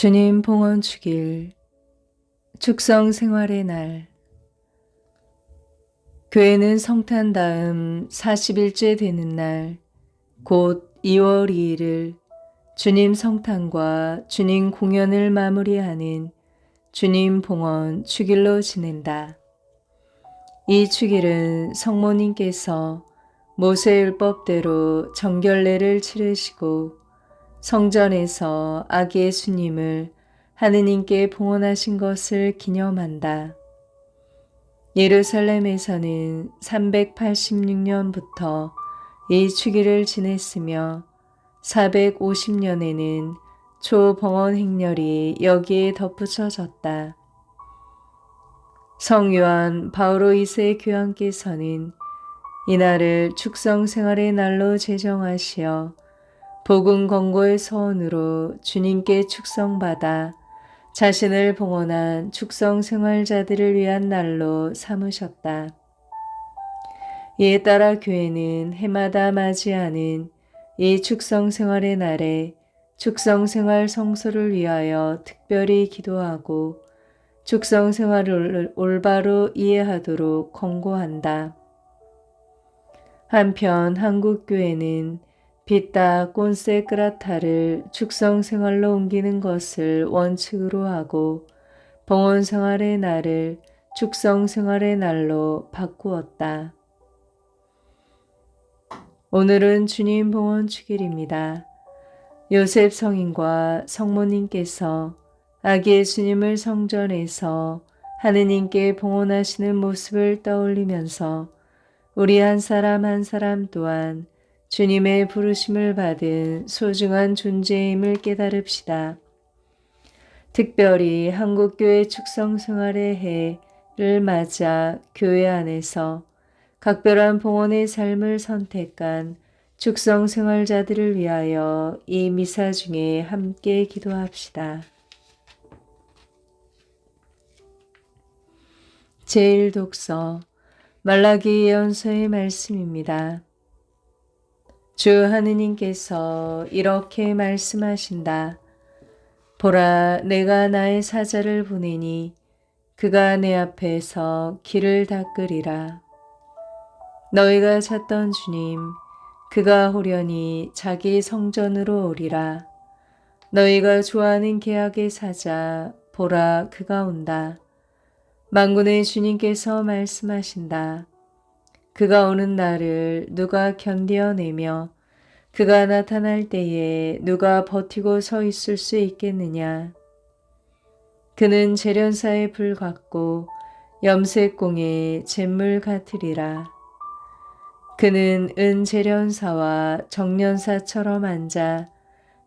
주님 봉헌 축일 축성 생활의 날 교회는 성탄 다음 40일째 되는 날 곧 2월 2일을 주님 성탄과 주님 공연을 마무리하는 주님 봉헌 축일로 지낸다. 이 축일은 성모님께서 모세율법대로 정결례를 치르시고 성전에서 아기 예수님을 하느님께 봉헌하신 것을 기념한다. 예루살렘에서는 386년부터 이 축일을 지냈으며 450년에는 초봉헌 행렬이 여기에 덧붙여졌다. 성유한 바오로 2세 교황께서는 이날을 축성 생활의 날로 제정하시어 복음 권고의 서원으로 주님께 축성받아 자신을 봉헌한 축성 생활자들을 위한 날로 삼으셨다. 이에 따라 교회는 해마다 맞이하는 이 축성 생활의 날에 축성 생활 성소를 위하여 특별히 기도하고 축성 생활을 올바로 이해하도록 권고한다. 한편 한국 교회는 빗다 꼰세크라타를 축성 생활로 옮기는 것을 원칙으로 하고 봉헌 생활의 날을 축성 생활의 날로 바꾸었다. 오늘은 주님 봉헌 축일입니다. 요셉 성인과 성모님께서 아기 예수님을 성전에서 하느님께 봉헌하시는 모습을 떠올리면서 우리 한 사람 한 사람 또한 주님의 부르심을 받은 소중한 존재임을 깨달읍시다. 특별히 한국교회 축성 생활의 해를 맞아 교회 안에서 각별한 봉헌의 삶을 선택한 축성 생활자들을 위하여 이 미사 중에 함께 기도합시다. 제일 독서 말라기 예언서의 말씀입니다. 주 하느님께서 이렇게 말씀하신다. 보라, 내가 나의 사자를 보내니 그가 내 앞에서 길을 닦으리라. 너희가 찾던 주님, 그가 호련히 자기 성전으로 오리라. 너희가 좋아하는 계약의 사자, 보라, 그가 온다. 망군의 주님께서 말씀하신다. 그가 오는 날을 누가 견디어내며 그가 나타날 때에 누가 버티고 서 있을 수 있겠느냐. 그는 재련사의 불 같고 염색공의 잿물 같으리라. 그는 은 재련사와 정련사처럼 앉아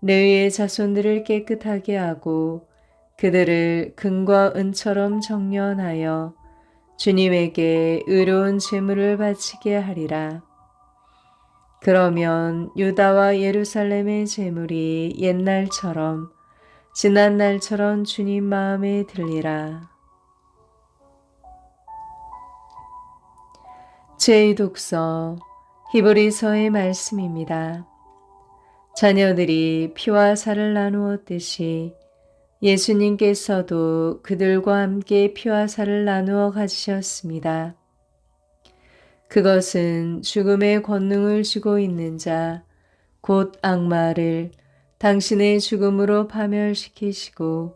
레위의 자손들을 깨끗하게 하고 그들을 금과 은처럼 정련하여 주님에게 의로운 제물을 바치게 하리라. 그러면 유다와 예루살렘의 제물이 옛날처럼 지난 날처럼 주님 마음에 들리라. 제2독서 히브리서의 말씀입니다. 자녀들이 피와 살을 나누었듯이 예수님께서도 그들과 함께 피와 살을 나누어 가지셨습니다. 그것은 죽음의 권능을 쥐고 있는 자, 곧 악마를 당신의 죽음으로 파멸시키시고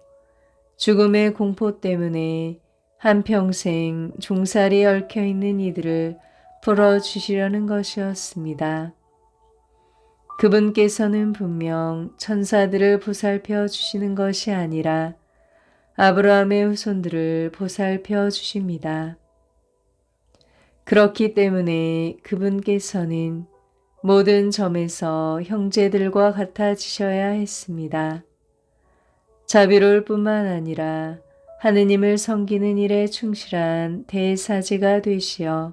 죽음의 공포 때문에 한평생 종살이 얽혀 있는 이들을 풀어주시려는 것이었습니다. 그분께서는 분명 천사들을 보살펴 주시는 것이 아니라 아브라함의 후손들을 보살펴 주십니다. 그렇기 때문에 그분께서는 모든 점에서 형제들과 같아지셔야 했습니다. 자비로울 뿐만 아니라 하느님을 섬기는 일에 충실한 대사제가 되시어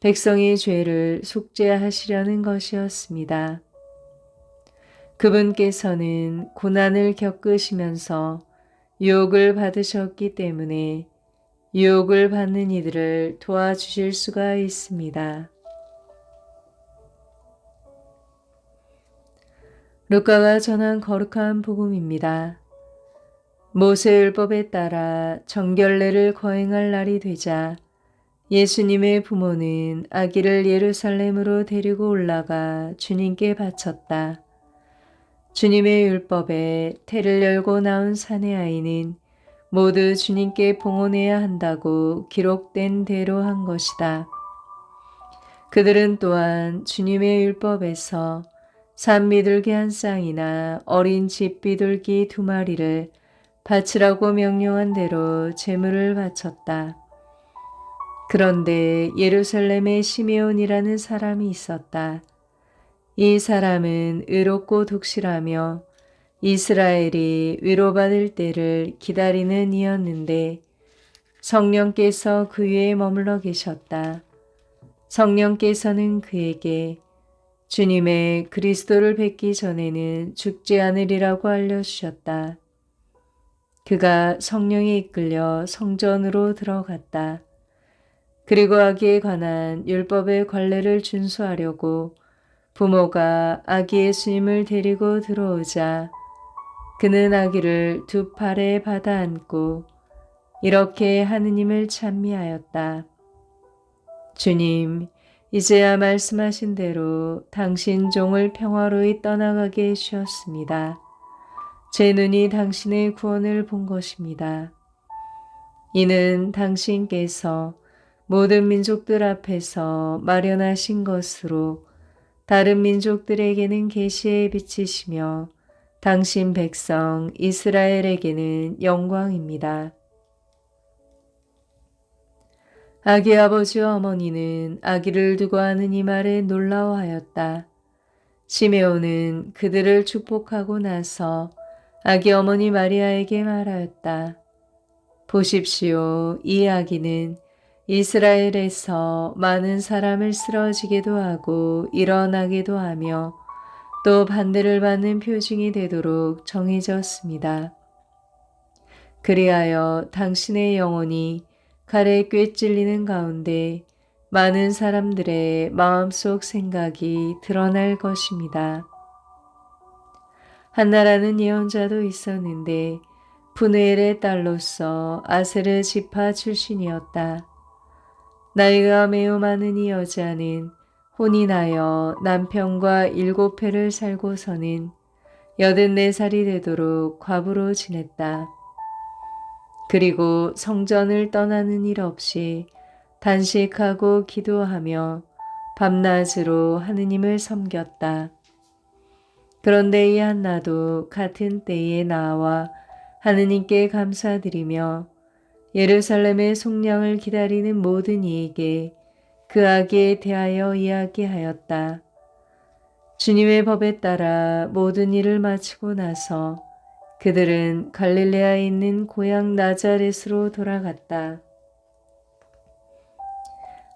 백성의 죄를 속죄하시려는 것이었습니다. 그분께서는 고난을 겪으시면서 유혹을 받으셨기 때문에 유혹을 받는 이들을 도와주실 수가 있습니다. 루카가 전한 거룩한 복음입니다. 모세율법에 따라 정결례를 거행할 날이 되자 예수님의 부모는 아기를 예루살렘으로 데리고 올라가 주님께 바쳤다. 주님의 율법에 태를 열고 나온 사내 아이는 모두 주님께 봉헌해야 한다고 기록된 대로 한 것이다. 그들은 또한 주님의 율법에서 산비둘기 한 쌍이나 어린 집비둘기 두 마리를 바치라고 명령한 대로 제물을 바쳤다. 그런데 예루살렘에 시메온이라는 사람이 있었다. 이 사람은 의롭고 독실하며 이스라엘이 위로받을 때를 기다리는 이였는데 성령께서 그 위에 머물러 계셨다. 성령께서는 그에게 주님의 그리스도를 뵙기 전에는 죽지 않으리라고 알려주셨다. 그가 성령에 이끌려 성전으로 들어갔다. 그리고 아기에 관한 율법의 관례를 준수하려고 부모가 아기 예수님을 데리고 들어오자 그는 아기를 두 팔에 받아 안고 이렇게 하느님을 찬미하였다. 주님, 이제야 말씀하신 대로 당신 종을 평화로이 떠나가게 해주셨습니다. 제 눈이 당신의 구원을 본 것입니다. 이는 당신께서 모든 민족들 앞에서 마련하신 것으로 다른 민족들에게는 계시에 비치시며 당신 백성 이스라엘에게는 영광입니다. 아기 아버지와 어머니는 아기를 두고 하는 이 말에 놀라워하였다. 시메온은 그들을 축복하고 나서 아기 어머니 마리아에게 말하였다. 보십시오. 이 아기는 이스라엘에서 많은 사람을 쓰러지게도 하고 일어나게도 하며 또 반대를 받는 표징이 되도록 정해졌습니다. 그리하여 당신의 영혼이 칼에 꿰찔리는 가운데 많은 사람들의 마음속 생각이 드러날 것입니다. 한나라는 예언자도 있었는데 푸누엘의 딸로서 아세르 지파 출신이었다. 나이가 매우 많은 이 여자는 혼인하여 남편과 일곱 해를 살고서는 여든네 살이 되도록 과부로 지냈다. 그리고 성전을 떠나는 일 없이 단식하고 기도하며 밤낮으로 하느님을 섬겼다. 그런데 이 한나도 같은 때에 나와 하느님께 감사드리며 예루살렘의 속량을 기다리는 모든 이에게 그 아기에 대하여 이야기하였다. 주님의 법에 따라 모든 일을 마치고 나서 그들은 갈릴레아에 있는 고향 나자렛으로 돌아갔다.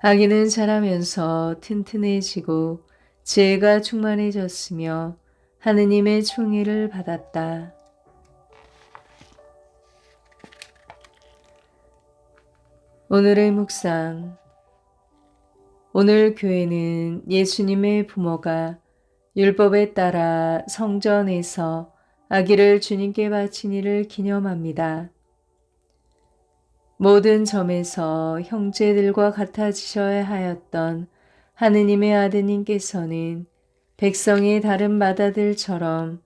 아기는 자라면서 튼튼해지고 지혜가 충만해졌으며 하느님의 총애를 받았다. 오늘의 묵상 오늘 교회는 예수님의 부모가 율법에 따라 성전에서 아기를 주님께 바친 일을 기념합니다. 모든 점에서 형제들과 같아지셔야 하였던 하느님의 아드님께서는 백성의 다른 마다들처럼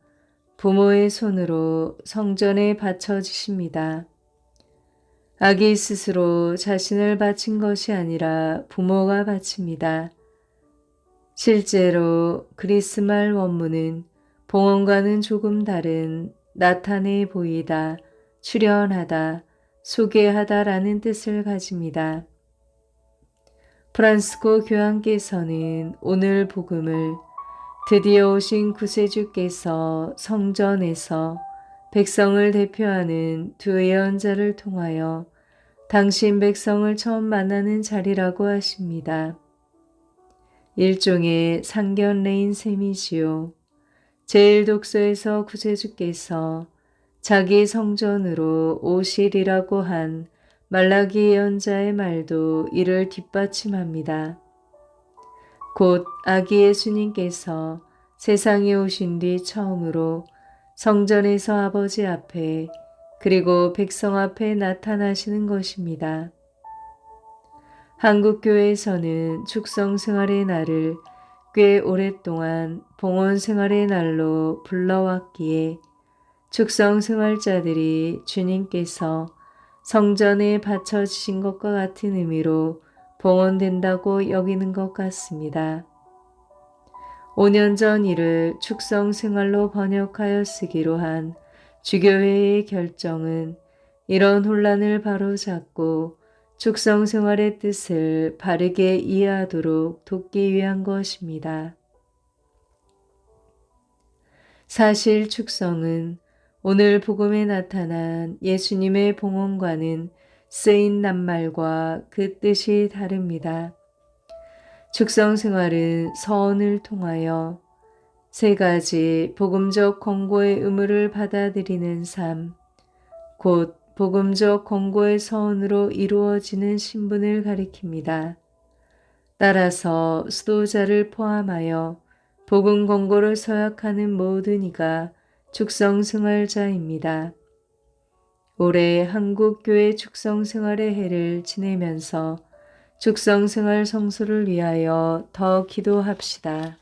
부모의 손으로 성전에 바쳐지십니다. 아기 스스로 자신을 바친 것이 아니라 부모가 바칩니다. 실제로 그리스말 원문은 봉헌과는 조금 다른 나타내 보이다, 출현하다, 소개하다 라는 뜻을 가집니다. 프란스코 교황께서는 오늘 복음을 드디어 오신 구세주께서 성전에서 백성을 대표하는 두 예언자를 통하여 당신 백성을 처음 만나는 자리라고 하십니다. 일종의 상견례인 셈이지요. 제1독서에서 구세주께서 자기 성전으로 오실이라고 한 말라기 예언자의 말도 이를 뒷받침합니다. 곧 아기 예수님께서 세상에 오신 뒤 처음으로 성전에서 아버지 앞에 그리고 백성 앞에 나타나시는 것입니다. 한국교회에서는 축성 생활의 날을 꽤 오랫동안 봉헌 생활의 날로 불러왔기에 축성 생활자들이 주님께서 성전에 바쳐지신 것과 같은 의미로 봉헌된다고 여기는 것 같습니다. 5년 전 이를 축성 생활로 번역하여 쓰기로 한 주교회의 결정은 이런 혼란을 바로잡고 축성 생활의 뜻을 바르게 이해하도록 돕기 위한 것입니다. 사실 축성은 오늘 복음에 나타난 예수님의 봉헌과는 쓰인 낱말과 그 뜻이 다릅니다. 축성 생활은 서원을 통하여 세 가지 복음적 권고의 의무를 받아들이는 삶, 곧 복음적 권고의 서원으로 이루어지는 신분을 가리킵니다. 따라서 수도자를 포함하여 복음 권고를 서약하는 모든 이가 축성 생활자입니다. 올해 한국교회 축성 생활의 해를 지내면서 축성 생활 성수를 위하여 더 기도합시다.